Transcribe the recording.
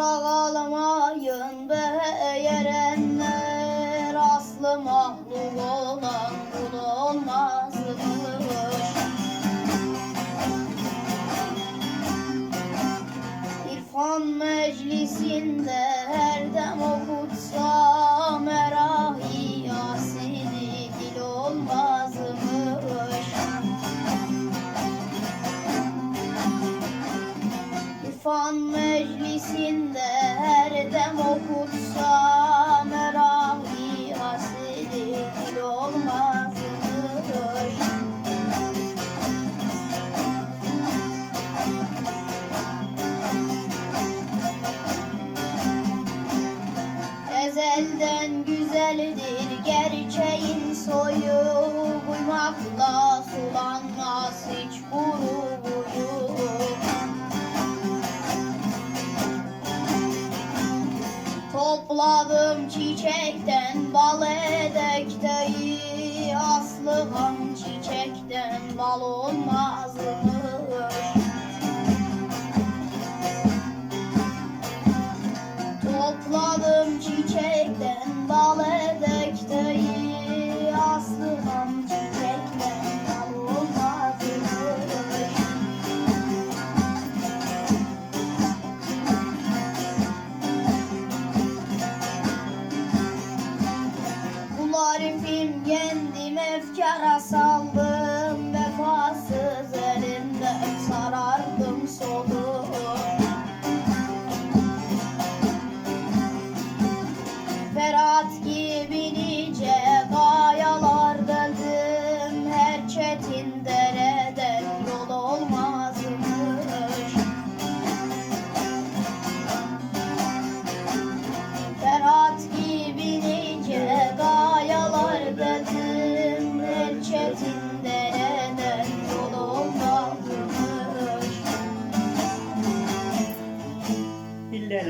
Toprak ağlamayın be yerenler Aslı mahluk olan kulu olmaz. Kılıç İrfan meclisinde okutsam Erahi Yasin'i dil olmazmış. Ezelden güzeldir gerçeğin soyu Buymakla Topladım çiçekten bal edekteyi Aslı ham çiçekten bal olmazmış Topladım Arif'im kendim efkara saldım Vefasız